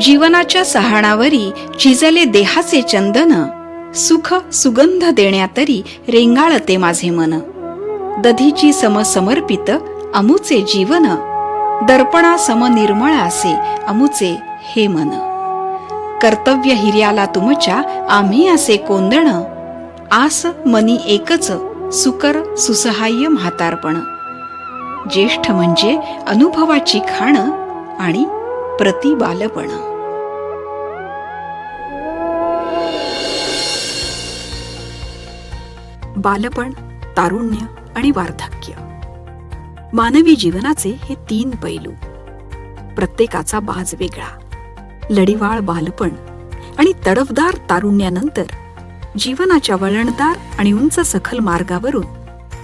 जीवनाच्या सहाणावरी झिजले देहाचे चंदन सुख सुगंध देण्यातरी रेंगाळते माझे मन. दधीची सम समर्पित अमुचे जीवन दर्पणा सम निर्मळ असे अमुचे हे मन. कर्तव्य हिर्याला तुमच्या आम्ही असे कोंदण आस मनी एकच सुकर सुसहाय्य म्हातारपण. ज्येष्ठ म्हणजे अनुभवाची खाण आणि प्रतिबालपण. बालपण तारुण्य आणि वार्धक्य. मानवी जीवनाचे हे तीन पैलू. प्रत्येकाचा बाज वेगळा. लढीवाळ बालपण आणि तडफदार तारुण्यानंतर जीवनाच्या वळणदार आणि उंच सखल मार्गावरून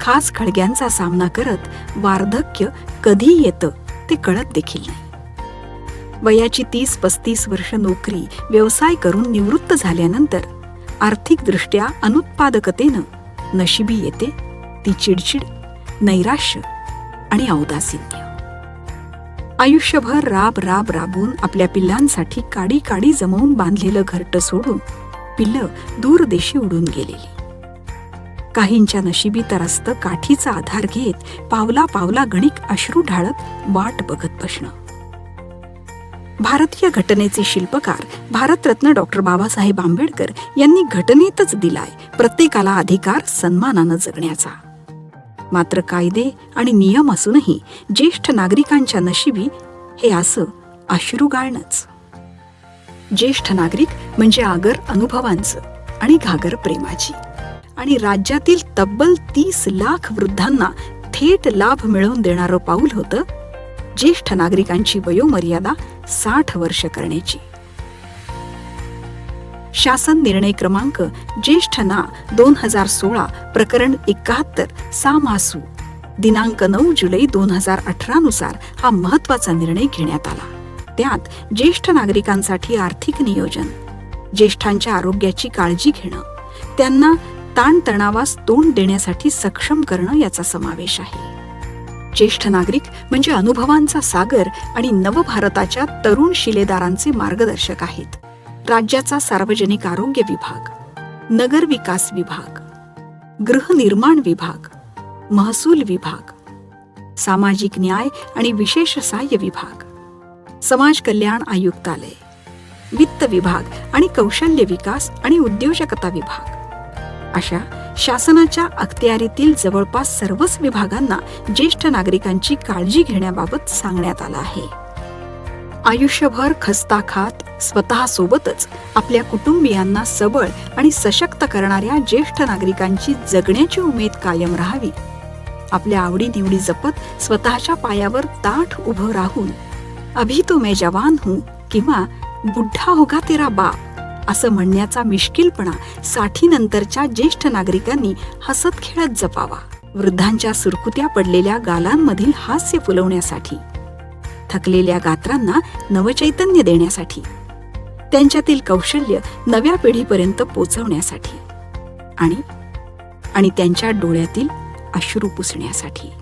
खास खळग्यांचा सामना करत वार्धक्य कधी येतं ते कळत देखील नाही. वयाची तीस पस्तीस वर्ष नोकरी व्यवसाय करून निवृत्त झाल्यानंतर आर्थिकदृष्ट्या अनुत्पादकतेनं नशिबी येते ती चिडचिड नैराश्य आणि औदासिन्य. आयुष्यभर राब राब राबून आपल्या पिल्लांसाठी काडी काडी जमवून बांधलेलं घरटं सोडून पिल्लं दूरदेशी उडून गेलेली. काहींच्या नशिबी तर असतं काठीचा आधार घेत पावला पावला गणिक अश्रू ढाळत वाट बघत बसणं. भारतीय घटनेचे शिल्पकार भारतरत्न डॉक्टर बाबासाहेब आंबेडकर यांनी घटनेतच दिलाय प्रत्येकाला अधिकार सन्मानानं जगण्याचा. मात्र कायदे आणि नियम असूनही ज्येष्ठ नागरिकांच्या नशिबी हे असं अश्रू गाळणंच. ज्येष्ठ नागरिक म्हणजे आगर अनुभवांचं आणि घागर प्रेमाची. आणि राज्यातील तब्बल तीस लाख वृद्धांना थेट लाभ मिळवून देणारं पाऊल होतं ज्येष्ठ नागरिकांची वयोमर्यादा साठ वर्ष करण्याची. शासन निर्णय क्रमांक ज्येष्ठ ना दोन हजार सोळा प्रकरण एकाहत्तर सामासू दिनांक नऊ जुलै दोन हजार अठरा नुसार हा महत्त्वाचा निर्णय घेण्यात आला. त्यात ज्येष्ठ नागरिकांसाठी आर्थिक नियोजन ज्येष्ठांच्या आरोग्याची काळजी घेणं त्यांना ताणतणावास तोंड देण्यासाठी सक्षम करणं याचा समावेश आहे. ज्येष्ठ नागरिक म्हणजे अनुभवांचा सागर आणि नवभारताच्या तरुण शिलेदारांचे मार्गदर्शक आहेत. राज्याचा सार्वजनिक आरोग्य विभाग नगर विकास विभाग गृहनिर्माण विभाग महसूल विभाग सामाजिक न्याय आणि विशेष सहाय्य विभाग समाज कल्याण आयुक्तालय वित्त विभाग आणि कौशल्य विकास आणि उद्योजकता विभाग. अशा शासनाच्या अखत्यारीतील जवळपास सर्वच विभागांना ज्येष्ठ नागरिकांची काळजी घेण्याबाबत सांगण्यात आलं आहे. आयुष्यभर खस्ता खात आपल्या कुटुंबियांना सबळ आणि सशक्त करणाऱ्या ज्येष्ठ नागरिकांची जगण्याची उमेद कायम राहावी. आपल्या आवडीनिवडी जपत स्वतःच्या पायावर ताठ उभं राहून अभि तो मैं जवान हूं किंवा बुड्ढा होगा तेरा बाप. असं म्हणण्याचा मिश्किलपणा साठी नंतरच्या ज्येष्ठ नागरिकांनी हसत खेळत जपावा. वृद्धांच्या सुरकुत्या पडलेल्या गालांमधील हास्य फुलवण्यासाठी थकलेल्या गात्रांना नवचैतन्य देण्यासाठी त्यांच्यातील कौशल्य नव्या पिढीपर्यंत पोचवण्यासाठी आणि आणि त्यांच्या डोळ्यातील अश्रू पुसण्यासाठी.